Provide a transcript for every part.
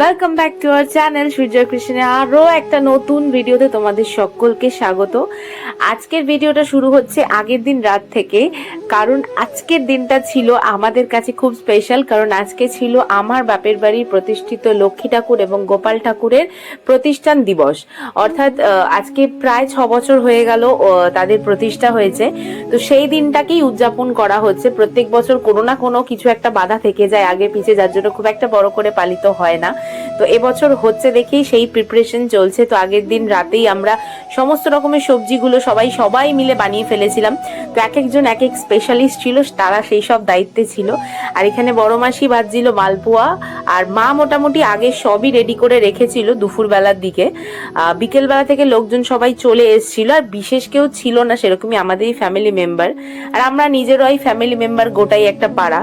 Welcome back to our channel Surya কৃষ্ণে আরও একটা নতুন ভিডিওতে তোমাদের সকলকে স্বাগত। আজকের ভিডিওটা শুরু হচ্ছে আগের দিন রাত থেকে। কারণ আজকের দিনটা ছিল আমাদের কাছে খুব স্পেশাল কারণ আজকে ছিল আমার বাপের বাড়ির প্রতিষ্ঠিত লক্ষ্মী ঠাকুর এবং গোপাল ঠাকুরের প্রতিষ্ঠান দিবস। অর্থাৎ আজকে প্রায় ছ বছর হয়ে গেল তাদের প্রতিষ্ঠা হয়েছে। তো সেই দিনটাকেই উদযাপন করা হচ্ছে। প্রত্যেক বছর কোনো না কোনো কিছু একটা বাধা থেকে যায় আগে পিছে, যার জন্য খুব একটা বড় করে পালিত হয় না। তো এবছর হচ্ছে দেখেই সেই প্রিপারেশন চলছে। তো আগের দিন রাতেই আমরা সমস্ত রকমের সবজিগুলো সবাই সবাই মিলে বানিয়ে ফেলেছিলাম। তো এক একজন এক এক স্পেশালিস্ট ছিল, তারা সেই সব দায়িত্বে ছিল। আর এখানে বড় মাসি ভাজছিল মালপোয়া, আর মা মোটামুটি আগে সবই রেডি করে রেখেছিল দুপুর বেলার দিকে বিকেলবেলা থেকে লোকজন সবাই চলে এসেছিল, আর বিশেষ কেউ ছিল না, সেরকমই আমাদেরই ফ্যামিলি মেম্বার আর আমরা নিজেরাই ফ্যামিলি মেম্বার গোটাই একটা পাড়া।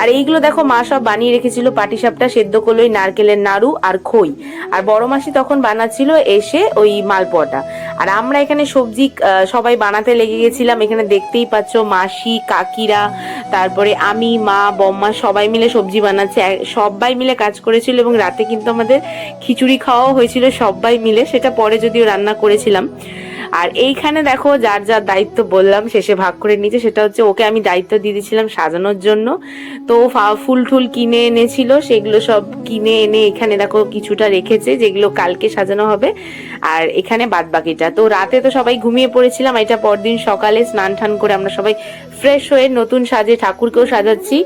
আর এইগুলো দেখো মা সব বানিয়ে রেখেছিল পাটিসাপটা সেদ্ধ কলই নারকেলের নাড়ু আর খই। আর বড় মাসি তখন বানাচ্ছিল এসে ওই মালপোয়াটা। আর আমরা এখানে সবজি সবাই বানাতে লেগে গেছিলাম, এখানে দেখতেই পাচ্ছ মাসি, কাকিরা, তারপরে আমি, মা, বম্মা সবাই মিলে সবজি বানাচ্ছে। সবাই মিলে কাজ করেছিল এবং রাতে কিন্তু আমাদের খিচুড়ি খাওয়াও হয়েছিল, সবাই মিলে। সেটা পরে যদিও রান্না করেছিলাম। আর এইখানে দেখো যার যার দায়িত্ব বললাম, শেষে ভাগ করে নিয়েছে। সেটা হচ্ছে ওকে আমি দায়িত্ব দিয়ে দিয়েছিলাম সাজানোর জন্য। তো ফুল টুল কিনে এনেছিল, সেগুলো সব কিনে এনে এখানে দেখো কিছুটা রেখেছে, যেগুলো কালকে সাজানো হবে। আর এখানে বাদ বাকিটা তো রাতে তো সবাই ঘুমিয়ে পড়েছিলাম এটা পরদিন সকালে স্নান টান করে আমরা সবাই ফ্রেশ হয়ে নতুন সাজে ঠাকুরকেও সাজাচ্ছি।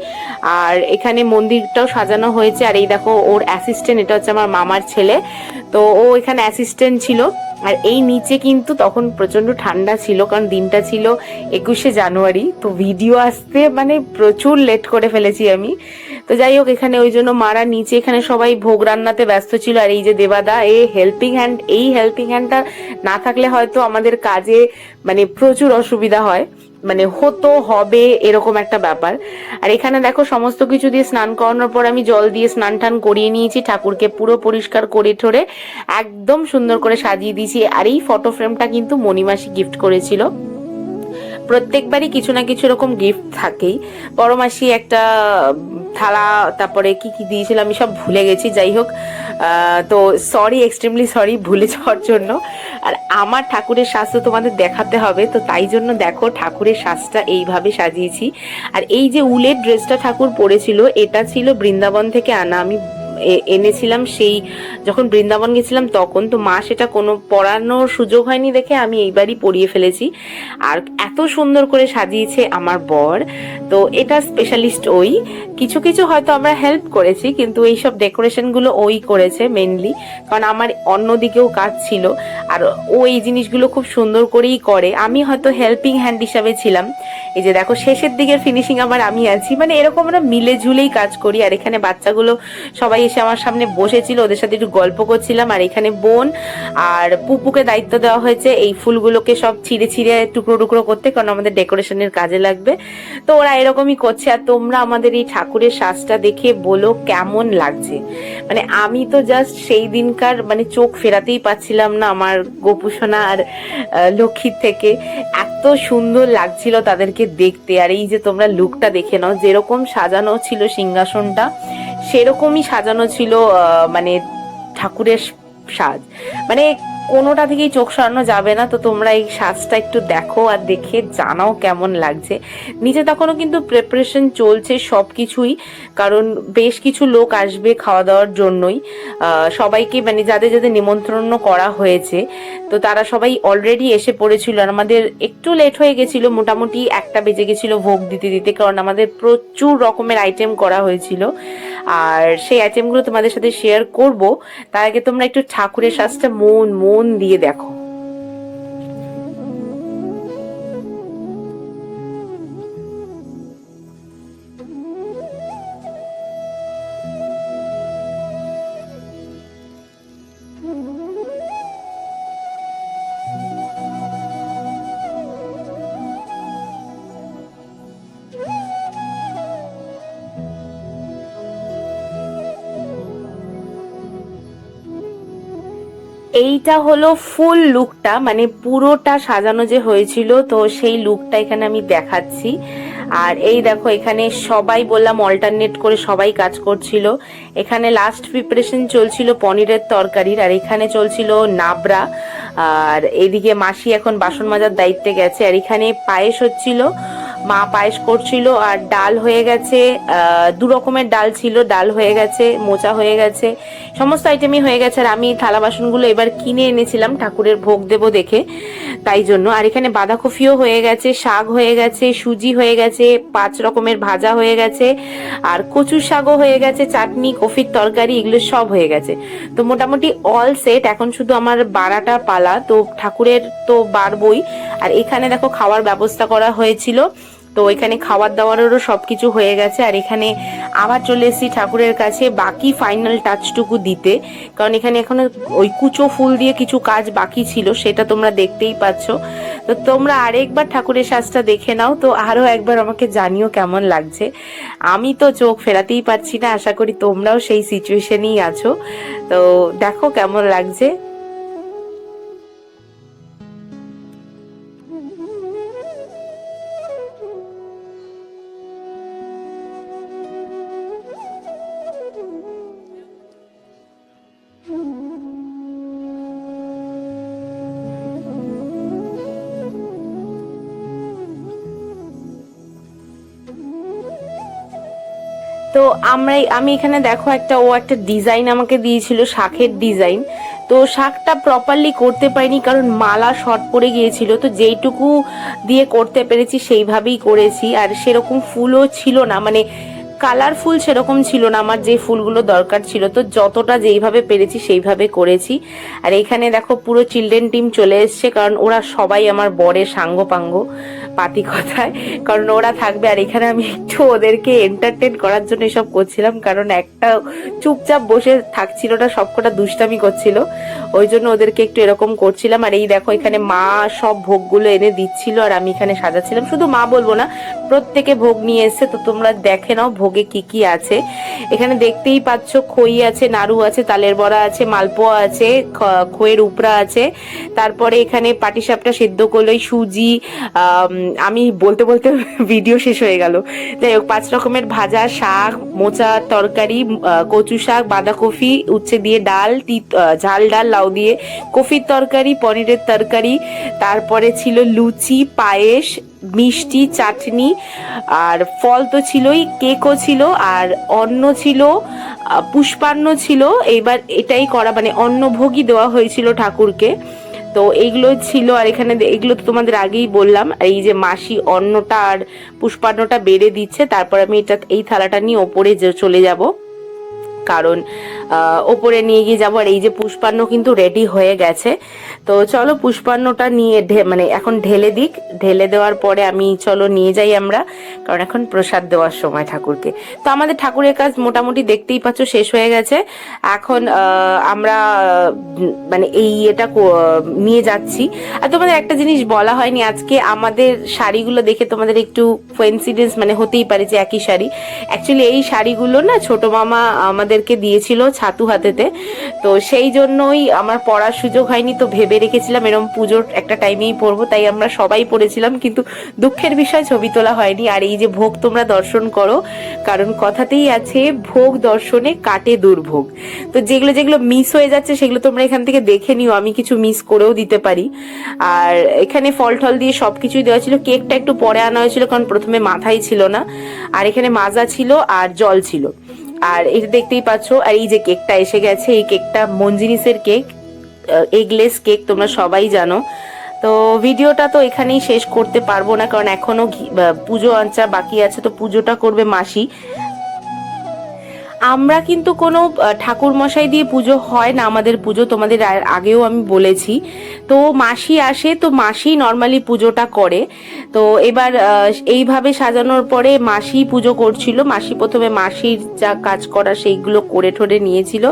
আর এখানে মন্দিরটাও সাজানো হয়েছে। আর এই দেখো, ওর অ্যাসিস্ট্যান্ট এটা হচ্ছে আমার মামার ছেলে। তো ও এখানে অ্যাসিস্ট্যান্ট ছিল। আর এই নিচে কিন্তু তখন প্রচণ্ড ঠান্ডা ছিল, কারণ দিনটা ছিল একুশে জানুয়ারি। তো ভিডিও আসতে মানে প্রচুর লেট করে ফেলেছি আমি। তো যাই হোক, এখানে ওই জন্য মারা নিচে এখানে সবাই ভোগ রান্নাতে ব্যস্ত ছিল। আর এই যে দেবাদা, এ হেল্পিং হ্যান্ড এই হেল্পিং হ্যান্ডটা না থাকলে হয়তো আমাদের কাজে মানে প্রচুর অসুবিধা হয়। মানে হতো, হবে, এরকম একটা ব্যাপার। আর এখানে দেখো, সমস্ত কিছু দিয়ে স্নান করানোর পর আমি জল দিয়ে স্নান টান করিয়ে নিয়েছি, ঠাকুরকে পুরো পরিষ্কার করে ঠরে একদম সুন্দর করে সাজিয়ে দিয়েছি। আর এই ফটো ফ্রেমটা কিন্তু মণিমাসি গিফট করেছিল। প্রত্যেকবারই কিছু না কিছু এরকম গিফট থাকেই। বড় মাসি একটা থালা, তারপরে কি কি দিয়েছিল আমি সব ভুলে গেছি। যাই হোক তো সরি এক্সট্রিমলি সরি ভুলে যাওয়ার জন্য। আর আমার ঠাকুরের শ্বাস তো তোমাদের দেখাতে হবে, তো তাই জন্য দেখো ঠাকুরের শ্বাসটা এইভাবে সাজিয়েছি। আর এই যে উলের ড্রেসটা ঠাকুর পরেছিল, এটা ছিল বৃন্দাবন থেকে আনা। আমি এনেছিলাম সেই, যখন বৃন্দাবন গেছিলাম তখন, তো মা সেটা কোনো পরানোর সুযোগ হয়নি দেখে আমি এইবারই পরিয়ে ফেলেছি। আর এত সুন্দর করে সাজিয়েছে আমার বর, তো এটা স্পেশালিস্ট ওই। কিছু কিছু হয়তো আমরা হেল্প করেছি, কিন্তু এইসব ডেকোরেশনগুলো ওই করেছে মেনলি কারণ আমার অন্যদিকেও কাজ ছিল। আর ও এই জিনিসগুলো খুব সুন্দর করেই করে। আমি হয়তো হেল্পিং হ্যান্ড হিসাবে ছিলাম। এই যে দেখো, শেষের দিকের ফিনিশিং আবার আমি আছি। মানে এরকম আমরা মিলে ঝুলেই কাজ করি। আর এখানে বাচ্চাগুলো সবাই এসে আমার সামনে বসেছিল, ওদের সাথে একটু গল্প করছিলাম, আর এখানে বোন আর পুপুকে দায়িত্ব দেওয়া হয়েছে এই ফুলগুলোকে সব ছিঁড়ে ছিঁড়ে টুকরো টুকরো করতে, কারণ আমাদের ডেকোরেশনের কাজে লাগবে। তো ওরা এরকমই করছে, আর তোমরা আমাদের এই ঠাকুরের সাজটা দেখে বলো কেমন লাগছে। মানে আমি তো জাস্ট সেই দিনকার মানে চোখ ফেরাতেই পাচ্ছিলাম না আমার গোপুসোনা আর লক্ষ্মীর থেকে। এত সুন্দর লাগছিল তাদেরকে দেখতে, আর এই যে তোমরা লুকটা দেখে নাও, যেরকম সাজানো ছিল সিংহাসনটা সেরকমই সাজানো ছিল মানে ঠাকুরের সাজ। মানে কোনোটা থেকেই চোখ সরানো যাবে না। তো তোমরা এই সাজটা একটু দেখো আর দেখে জানাও কেমন লাগছে। নিচে তখনও কিন্তু প্রিপারেশন চলছে সব কিছুই কারণ বেশ কিছু লোক আসবে খাওয়া দাওয়ার জন্যই সবাইকে মানে যাদের যাদের নিমন্ত্রণ করা হয়েছে, তো তারা সবাই অলরেডি এসে পড়েছিল। আর আমাদের একটু লেট হয়ে গেছিল, মোটামুটি একটা বেজে গেছিল ভোগ দিতে দিতে, কারণ আমাদের প্রচুর রকমের আইটেম করা হয়েছিল। আর সেই আইটেমগুলো তোমাদের সাথে শেয়ার করব। তার আগে তোমরা একটু ঠাকুরের সাজটা মন মন দিয়ে দেখো। এইটা হলো ফুল লুকটা মানে পুরোটা সাজানো যে হয়েছিল, তো সেই লুকটা এখানে আমি দেখাচ্ছি। আর এই দেখো, এখানে সবাই বললাম অল্টারনেট করে সবাই কাজ করছিল। এখানে লাস্ট প্রিপারেশন চলছিল পনিরের তরকারির, আর এখানে চলছিল নাবরা আর এদিকে মাসি এখন বাসন মাজার দায়িত্বে গেছে, আর এখানে পায়েস হচ্ছিল। মা পায়েস করছিল আর ডাল হয়ে গেছে দু রকমের ডাল ছিল, ডাল হয়ে গেছে, মোচা হয়ে গেছে, সমস্ত আইটেমই হয়ে গেছে আর আমি থালা বাসনগুলো এবার কিনে এনেছিলাম, ঠাকুরের ভোগ দেবো দেখে, তাই জন্য। আর এখানে বাঁধাকপিও হয়ে গেছে, শাক হয়ে গেছে, সুজি হয়ে গেছে, পাঁচ রকমের ভাজা হয়ে গেছে, আর কচু শাকও হয়ে গেছে, চাটনি, কফির তরকারি, এগুলো সব হয়ে গেছে। তো মোটামুটি অল সেট এখন শুধু আমার বারাটা পালা, তো ঠাকুরের তো বাড়বই। আর এখানে দেখো খাওয়ার ব্যবস্থা করা হয়েছিল। তো এখানে খাবার দাবারেরও সবকিছু হয়ে গেছে। আর এখানে আবার চলে এসেছি ঠাকুরের কাছে বাকি ফাইনাল টাচটুকু দিতে। কারণ এখানে এখনও ওই কুচো ফুল দিয়ে কিছু কাজ বাকি ছিল, সেটা তোমরা দেখতেই পাচ্ছ। তো তোমরা আরেকবার ঠাকুরের সাজটা দেখে নাও, তো আরও একবার আমাকে জানিও কেমন লাগছে। আমি তো চোখ ফেরাতেই পারছি না, আশা করি তোমরাও সেই সিচুয়েশনেই আছো। তো দেখো কেমন লাগছে। তো আমরা আমি এখানে দেখো একটা, ও একটা ডিজাইন আমাকে দিয়েছিল শাখের ডিজাইন তো শাকটা প্রপারলি করতে পারিনি, কারণ মালা শর্ট পড়ে গিয়েছিল। তো যেইটুকু দিয়ে করতে পেরেছি, সেইভাবেই করেছি। আর সেরকম ফুলও ছিল না মানে কালারফুল সেরকম ছিল না, আমার যে ফুলগুলো দরকার ছিল। তো যতটা যেইভাবে পেরেছি সেইভাবে করেছি। আর এখানে দেখো পুরো চিলড্রেন টিম চলে এসছে, কারণ ওরা সবাই আমার বরের সাঙ্গ পাঙ্গ পাতি কথায় কারণ ওরা থাকবে, আর এখানে আমি একটু ওদেরকে এন্টারটেন করার জন্য এসব করছিলাম, কারণ একটা চুপচাপ বসে থাকছিল না সবকটা দুষ্টামি করছিল। ওই জন্য ওদেরকে একটু এরকম করছিলাম। আর এই দেখো এখানে মা সব ভোগগুলো এনে দিচ্ছিল, আর আমি এখানে সাজাচ্ছিলাম। শুধু মা বলব না, প্রত্যেকে ভোগ নিয়ে এসছে, তো তোমরা দেখে নাও, ভোগে কি কি আছে? এখানে দেখতেই পাচ্ছ খই আছে, নাড়ু আছে, তালের বড়া আছে, মালপোয়া আছে খইয়ের উপরা আছে। তারপরে এখানে পাটিসাপটা সেদ্ধ করলে সুজি, আমি বলতে বলতে ভিডিও শেষ হয়ে গেল। যাই হোক, পাঁচ রকমের ভাজা, শাক, মোচা, তরকারি কচু শাক, বাঁধাকপি, উচ্ছে দিয়ে ডাল ঝাল ডাল, লাউ দিয়ে। কফির তরকারি, পনিরের তরকারি, তারপরে ছিল লুচি, পায়েস মিষ্টি, চাটনি, আর ফল তো ছিলই, কেকও ছিল, আর অন্ন ছিল পুষ্পান্ন ছিল। এইবার এটাই করা মানে অন্নভোগই দেওয়া হয়েছিল ঠাকুরকে। তো এইগুলো ছিল, আর এখানে এগুলো তো তোমাদের আগেই বললাম, এই যে মাসি অন্নটা আর পুষ্পান্নটা বেড়ে দিচ্ছে, তারপর আমি এটা, এই থালাটা নিয়ে ওপরে চলে যাব। কারণ ওপরে নিয়ে গিয়ে যাব আর এই যে পুষ্পান্ন কিন্তু রেডি হয়ে গেছে। তো চলো পুষ্পান্নটা নিয়ে মানে এখন ঢেলে দিক। ঢেলে দেওয়ার পরে আমি চলো নিয়ে যাই আমরা, কারণ এখন প্রসাদ দেওয়ার সময় ঠাকুরকে। তো আমাদের ঠাকুরের কাজ মোটামুটি দেখতেই পাচ্ছ শেষ হয়ে গেছে। এখন আমরা মানে এই কো- নিয়ে যাচ্ছি। আর তোমাদের একটা জিনিস বলা হয়নি, আজকে আমাদের শাড়িগুলো দেখে তোমাদের একটু কোয়েন্সিডেন্স মানে হতেই পারে যে একই শাড়ি। অ্যাকচুয়ালি এই শাড়িগুলো না ছোট মামা আমাদেরকে দিয়েছিল ছাতু হাতেতে। তো সেই জন্যই আমার পড়ার সুযোগ হয়নি, তো ভেবে রেখেছিলাম এরকম পুজোর একটা টাইমেই পরবো তাই আমরা সবাই পড়েছিলাম, কিন্তু দুঃখের বিষয় ছবি তোলা হয়নি। আর এই যে ভোগ তোমরা দর্শন করো, কারণ কথাতেই আছে, ভোগ দর্শনে কাটে দুর্ভোগ। তো যেগুলো যেগুলো মিস হয়ে যাচ্ছে, সেগুলো তোমরা এখান থেকে দেখে নিও, আমি কিছু মিস করেও দিতে পারি। আর এখানে ফল টল দিয়ে সব কিছুই দেওয়া ছিল, কেকটা একটু পরে আনা হয়েছিল, কারণ প্রথমে মাথায় ছিল না। আর এখানে মাজা ছিল আর জল ছিল। আর এটা দেখতেই পাচ্ছ, আর এই যে কেকটা এসে গেছে, এই কেকটা মঞ্জিনিসের কেক এগলেস কেক, তোমরা সবাই জানো। তো ভিডিওটা তো এখানেই শেষ করতে পারব না, কারণ এখনও পুজো আঞ্চা বাকি আছে, তো পুজোটা করবে মাসি। আমরা কিন্তু কোনো ঠাকুর মশাই দিয়ে পুজো হয় না, আমাদের পুজো তোমাদের আগেও আমি বলেছি। তো মাসি আসে, তো মাসি নর্মালি পুজোটা করে। তো এবার এইভাবে সাজানোর পরে মাসি পুজো করছিল। মাসি প্রথমে মাসির যা কাজ করা সেইগুলো করে ঠোরে নিয়েছিল।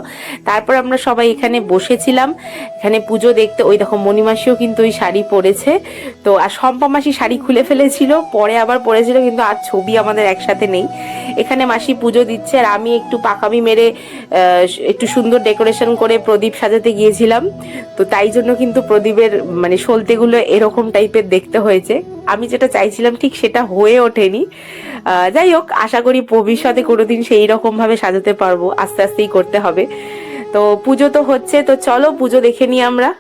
তারপর আমরা সবাই এখানে বসেছিলাম। এখানে পুজো দেখতে, ওই দেখো মণিমাসিও কিন্তু ওই শাড়ি পরেছে। তো, আর শম্পা মাসি শাড়ি খুলে ফেলেছিল। পরে আবার পরেছিল, কিন্তু আর ছবি আমাদের একসাথে নেই। এখানে মাসি পুজো দিচ্ছে, আর আমি একটু পাকামি মেরে একটু সুন্দর ডেকোরেশন করে প্রদীপ সাজাতে গিয়েছিলাম। তো তাই জন্য কিন্তু প্রদীপের মানে সলতেগুলো এরকম টাইপের দেখতে হয়েছে। আমি যেটা চাইছিলাম ঠিক সেটা হয়ে ওঠেনি। যাই হোক, আশা করি ভবিষ্যতে কোনোদিন সেই রকম ভাবে সাজাতে পারব। আস্তে আস্তেই করতে হবে। তো পুজো তো হচ্ছে, তো চলো পুজো দেখে নিই আমরা।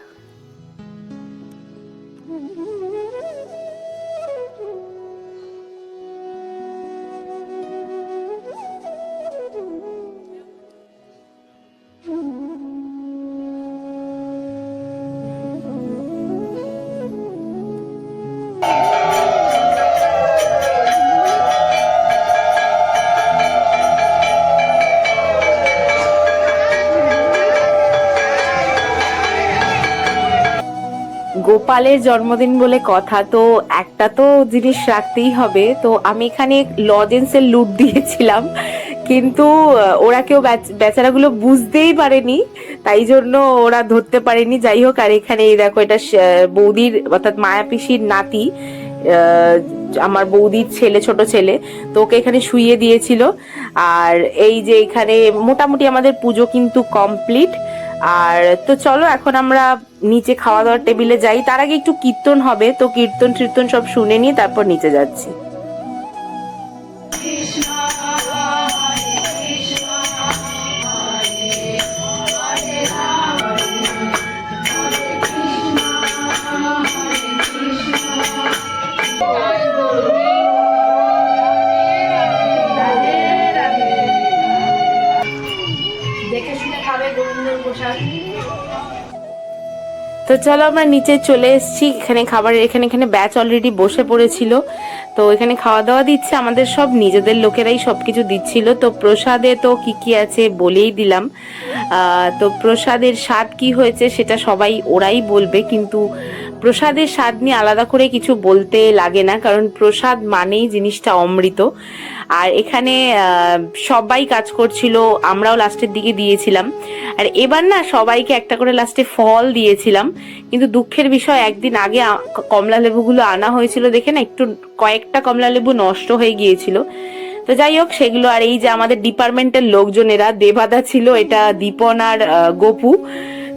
গোপালের জন্মদিন বলে কথা, তো একটা তো জিনিস রাখতেই হবে। তো আমি এখানে লজেন্সের লুট দিয়েছিলাম, কিন্তু ওরা কেউ বেচ- বেচারাগুলো বুঝতেই পারেনি, তাই জন্য ওরা ধরতে পারেনি। যাই হোক, আর এখানে এই দেখো, এটা বৌদির, অর্থাৎ মায়া পিসির নাতি আমার বৌদির ছেলে, ছোট ছেলে, তো ওকে এখানে শুইয়ে দিয়েছিল। আর এই যে এখানে মোটামুটি আমাদের পুজো কিন্তু কমপ্লিট আর তো চলো, এখন আমরা নিচে খাওয়া দাওয়ার টেবিলে যাই তার আগে একটু কীর্তন হবে তো কীর্তন টীর্তন সব শুনে নিয়ে তারপর নিচে যাচ্ছি। তো চলো আমরা নিচে চলে এসেছি। এখানে খাবারের এখানে এখানে ব্যাচ অলরেডি বসে পড়েছিল। তো এখানে খাওয়া দাওয়া দিচ্ছে আমাদের সব, নিজেদের লোকেরাই সব কিছু দিচ্ছিল। তো প্রসাদে তো কি কি আছে বলেই দিলাম। তো প্রসাদের স্বাদ কি হয়েছে সেটা সবাই, ওরাই বলবে। কিন্তু প্রসাদের স্বাদ নিয়ে আলাদা করে কিছু বলতে লাগে না, কারণ প্রসাদ মানেই জিনিসটা অমৃত। আর এখানে সবাই কাজ করছিল, আমরাও লাস্টের দিকে দিয়েছিলাম। আর এবার না, সবাইকে একটা করে লাস্টে ফল দিয়েছিলাম। কিন্তু দুঃখের বিষয়, একদিন আগে কমলা লেবুগুলো আনা হয়েছিল দেখে না, একটু কয়েকটা কমলা লেবু নষ্ট হয়ে গিয়েছিল। তো যাই হোক, সেগুলো আর এই যে আমাদের ডিপার্টমেন্টের লোকজনেরা, দেবাদা ছিল, এটা দীপন আর গপু।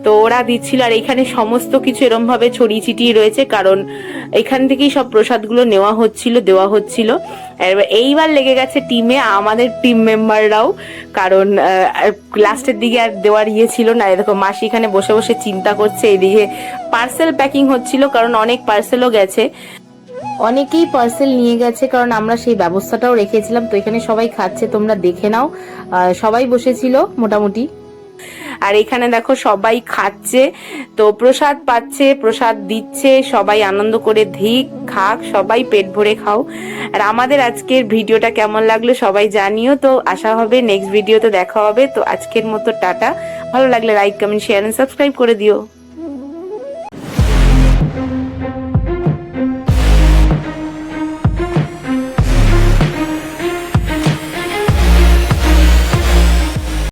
তো ওরা দিচ্ছিল আর এখানে সমস্ত কিছু এরম ভাবে ছড়িয়ে ছিটিয়ে রয়েছে, কারণ এখান থেকেই সব প্রসাদগুলো নেওয়া হচ্ছিল, দেওয়া হচ্ছিল। এইবার লেগে গেছে টিমে আমাদের টিম মেম্বাররাও কারণ লাস্টের দিকে আর দেওয়ার ইয়ে ছিল না। এরকম মাসি এখানে বসে বসে চিন্তা করছে, এদিকে পার্সেল প্যাকিং হচ্ছিল, কারণ অনেক পার্সেলও গেছে। অনেকেই পার্সেল নিয়ে গেছে, কারণ আমরা সেই ব্যবস্থাটাও রেখেছিলাম। তো এখানে সবাই খাচ্ছে, তোমরা দেখে নাও। সবাই বসেছিল মোটামুটি। আর এখানে দেখো সবাই খাচ্ছে। তো প্রসাদ পাচ্ছে, প্রসাদ দিচ্ছে, সবাই আনন্দ করে ধিক, খাক, সবাই পেট ভরে খাও। আর আমাদের আজকের ভিডিওটা কেমন লাগল সবাই জানিও। তো আশা হবে নেক্সট ভিডিওতে দেখা হবে। তো আজকের মতো টাটা। ভালো লাগলে like comment share and subscribe করে দিও।